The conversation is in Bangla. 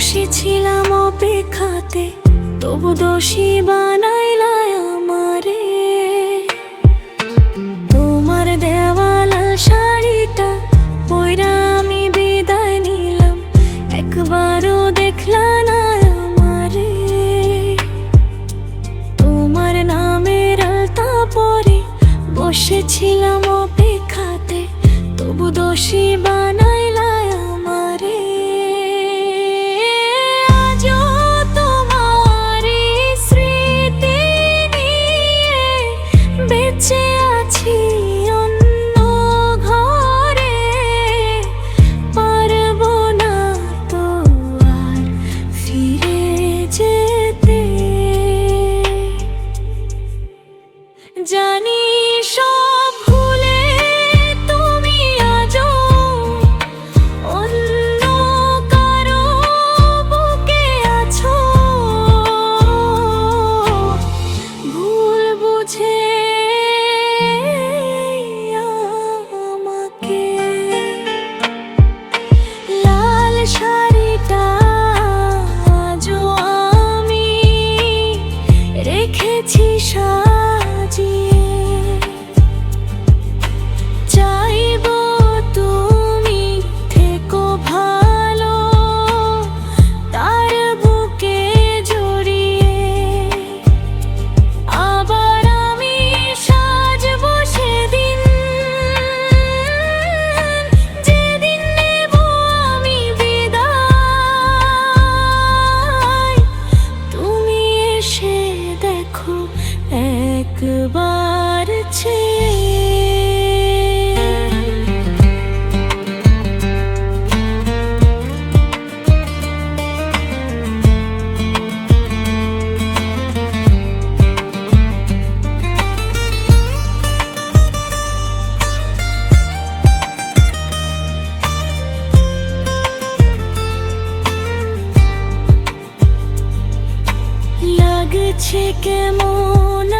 বসেছিলাম অপেক্ষাতে, তবু দোষী বানাইলায় আমারে। তোমার দেওয়াল শাড়িটা পয়রা আমি বিদায় নিলাম, একবারও দেখলা না আমারে। তোমার নামের আলতা পরে বসেছিলাম অপেক্ষাতে, তবু দোষী বানাইলায় show. লাগছে কেমন